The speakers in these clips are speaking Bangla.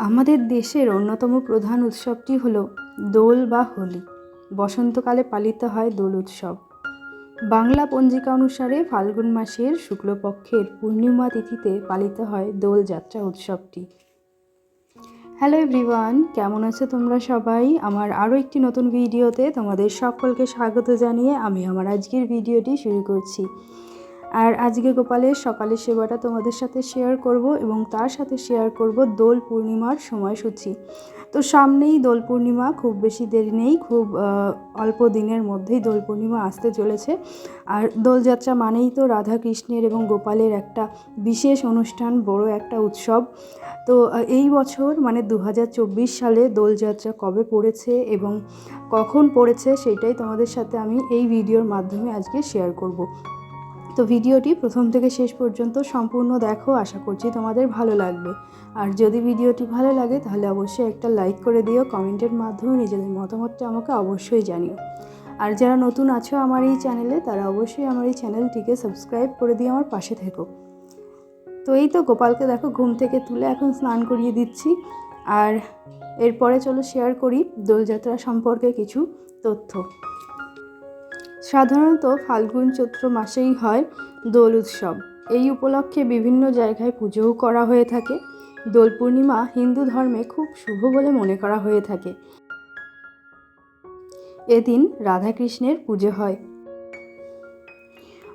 আমাদের দেশের অন্যতম প্রধান উৎসবটি হলো দোল বা হোলি। বসন্তকালে পালিত হয় দোল উৎসব। বাংলা পঞ্জিকা অনুসারে ফাল্গুন মাসের শুক্লপক্ষের পূর্ণিমা তিথিতে পালিত হয় দোলযাত্রা উৎসবটি। হ্যালো এভরিওয়ান কেমন আছো তোমরা সবাই? আমার আরও একটি নতুন ভিডিওতে তোমাদের সকলকে স্বাগত জানিয়ে আমি আমার আজকের ভিডিওটি শুরু করছি। আর আজকে গোপালের সকালের সেবাটা তোমাদের সাথে শেয়ার করব এবং তার সাথে শেয়ার করব দোল পূর্ণিমার সময়সূচি। তো সামনেই দোল পূর্ণিমা, খুব বেশি দেরি নেই, খুব অল্প দিনের মধ্যেই দোল পূর্ণিমা আসতে চলেছে। আর দোলযাত্রা মানেই তো রাধা কৃষ্ণের এবং গোপালের একটা বিশেষ অনুষ্ঠান, বড় একটা উৎসব। তো এই বছর মানে দু হাজার চব্বিশ সালে দোলযাত্রা কবে পড়েছে এবং কখন পড়েছে, সেটাই তোমাদের সাথে আমি এই ভিডিওর মাধ্যমে আজকে শেয়ার করব। তো ভিডিওটি প্রথম থেকে শেষ পর্যন্ত সম্পূর্ণ দেখো, আশা করছি তোমাদের ভালো লাগবে। আর যদি ভিডিওটি ভালো লাগে, তাহলে অবশ্যই একটা লাইক করে দিও, কমেন্টের মাধ্যমে নিজেদের মতামতটা আমাকে অবশ্যই জানিও। আর যারা নতুন আছো আমার এই চ্যানেলে, তারা অবশ্যই আমার এই চ্যানেলটিকে সাবস্ক্রাইব করে দিয়ে আমার পাশে থেকো। তো এই তো গোপালকে দেখো ঘুম থেকে তুলে এখন স্নান করিয়ে দিচ্ছি। আর এরপরে চলো শেয়ার করি দোলযাত্রা সম্পর্কে কিছু তথ্য। সাধারণত ফাল্গুন চৈত্র মাসেই হয় দোল উৎসব। এই উপলক্ষে বিভিন্ন জায়গায় পুজোও করা হয়ে থাকে। দোল পূর্ণিমা হিন্দু ধর্মে খুব শুভ বলে মনে করা হয়ে থাকে। এদিন রাধাকৃষ্ণের পুজো হয়।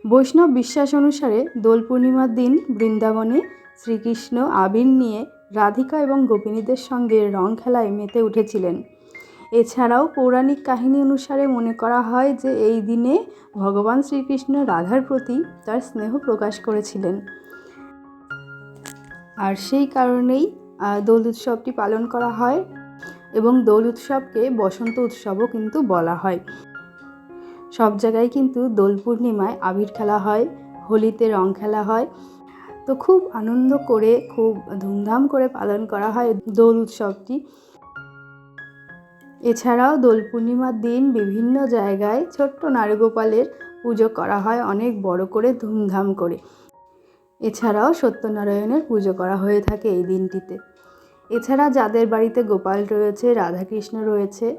বৈষ্ণব বিশ্বাস অনুসারে দোল পূর্ণিমার দিন বৃন্দাবনে শ্রীকৃষ্ণ আবির নিয়ে রাধিকা এবং গোপিনীদের সঙ্গে রং খেলায় মেতে উঠেছিলেন। এছাড়াও পৌরাণিক কাহিনী অনুসারে মনে করা হয় যে এই দিনে ভগবান শ্রীকৃষ্ণ রাধার প্রতি তার স্নেহ প্রকাশ করেছিলেন। আর সেই কারণেই দোল উৎসবটি পালন করা হয় এবং দোল উৎসবকে বসন্ত উৎসবও কিন্তু বলা হয়। সব জায়গায় কিন্তু দোল পূর্ণিমায় আবির খেলা হয়, হোলিতে রং খেলা হয়। তো খুব আনন্দ করে, খুব ধুমধাম করে পালন করা হয় দোল উৎসবটি। এছাড়াও দোল পূর্ণিমার দিন বিভিন্ন জায়গায় ছোট্ট নারীগোপালের পুজো করা হয়, অনেক বড় করে ধুমধাম করে। এছাড়াও সত্যনারায়ণের পুজো করা হয়ে থাকে এই দিনটিতে। এছাড়া যাদের বাড়িতে গোপাল রয়েছে, রাধাকৃষ্ণ রয়েছে,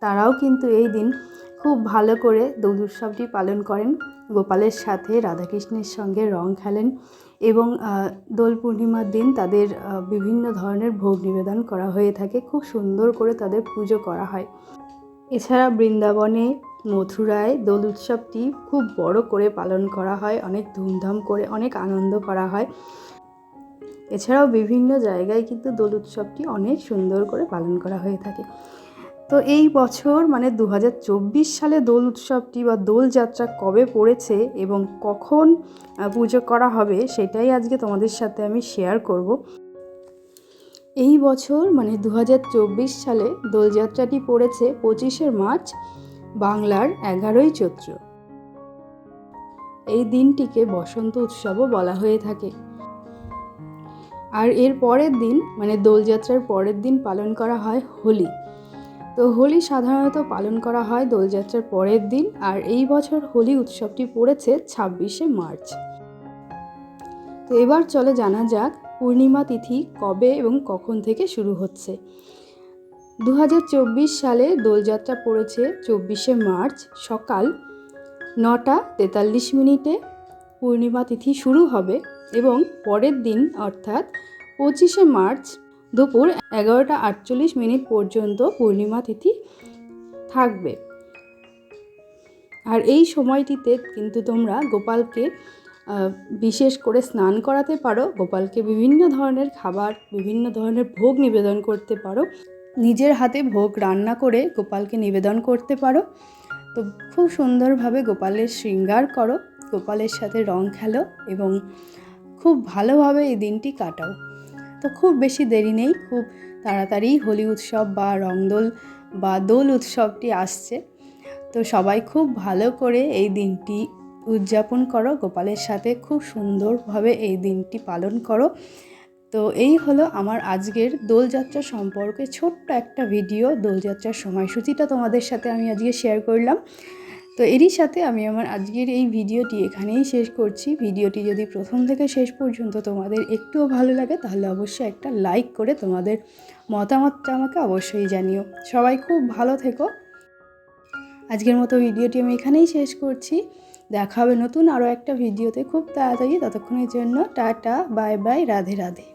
তারাও কিন্তু এই দিন খুব ভালো করে দোল উৎসবটি পালন করেন। গোপালের সাথে রাধাকৃষ্ণের সঙ্গে রং খেলেন এবং দোল পূর্ণিমার দিন তাদের বিভিন্ন ধরনের ভোগ নিবেদন করা হয়ে থাকে। খুব সুন্দর করে তাদের পুজো করা হয়। এছাড়া বৃন্দাবনে মথুরায় দোল উৎসবটি খুব বড় করে পালন করা হয়। অনেক ধুমধাম করে, অনেক আনন্দ করা হয়। এছাড়াও বিভিন্ন জায়গায় কিন্তু দোল উৎসবটি অনেক সুন্দর করে পালন করা হয়ে থাকে। তো এই বছর মানে দু হাজার চব্বিশ সালে দোল উৎসবটি বা দোল যাত্রা কবে পড়েছে এবং কখন পুজো করা হবে সেটাই আজকে তোমাদের সাথে আমি শেয়ার করব। এই বছর মানে দু হাজার চব্বিশ সালে দোলযাত্রাটি পড়েছে পঁচিশে মার্চ, বাংলার এগারোই চৈত্র। এই দিনটিকে বসন্ত উৎসবও বলা হয়ে থাকে। আর এর পরের দিন মানে দোলযাত্রার পরের দিন পালন করা হয় হোলি। তো হোলি সাধারণত পালন করা হয় দোলযাত্রার পরের দিন, আর এই বছর হোলি উৎসবটি পড়েছে ছাব্বিশে মার্চ। তো এবার চলে জানা যাক পূর্ণিমা তিথি কবে এবং কখন থেকে শুরু হচ্ছে। দু হাজার চব্বিশ সালে দোলযাত্রা পড়েছে চব্বিশে মার্চ সকাল নটা তেতাল্লিশ মিনিটে। পূর্ণিমা তিথি শুরু হবে এবং পরের দিন, অর্থাৎ পঁচিশে মার্চ দুপুর এগারোটা আটচল্লিশ মিনিট পর্যন্ত পূর্ণিমা তিথি থাকবে। আর এই সময়টিতে কিন্তু তোমরা গোপালকে বিশেষ করে স্নান করাতে পারো, গোপালকে বিভিন্ন ধরনের খাবার, বিভিন্ন ধরনের ভোগ নিবেদন করতে পারো। নিজের হাতে ভোগ রান্না করে গোপালকে নিবেদন করতে পারো। তো খুব সুন্দরভাবে গোপালের শৃঙ্গার করো, গোপালের সাথে রং খেলো এবং খুব ভালোভাবে এই দিনটি কাটাও। তো খুব বেশি দেরি নেই, খুব তাড়াতাড়ি হোলি উৎসব বা রংদোল বা দোল উৎসবটি আসছে। তো সবাই খুব ভালো করে এই দিনটি উদযাপন করো, গোপালের সাথে খুব সুন্দরভাবে এই দিনটি পালন করো। তো এই হলো আমার আজকের দোলযাত্রা সম্পর্কে ছোট্ট একটা ভিডিও। দোলযাত্রার সময়সূচিটা তোমাদের সাথে আমি আজকে শেয়ার করলাম। তো এরই সাথে আমি আমার আজকের এই ভিডিওটি এখানেই শেষ করছি। ভিডিওটি যদি প্রথম থেকে শেষ পর্যন্ত তোমাদের একটুও ভালো লাগে, তাহলে অবশ্যই একটা লাইক করে তোমাদের মতামতটা আমাকে অবশ্যই জানিও। সবাই খুব ভালো থেকো। আজকের মতো ভিডিওটি আমি এখানেই শেষ করছি। দেখা হবে নতুন আরও একটা ভিডিওতে খুব তাড়াতাড়ি। ততক্ষণের জন্য tata, bye bye, Radhe Radhe.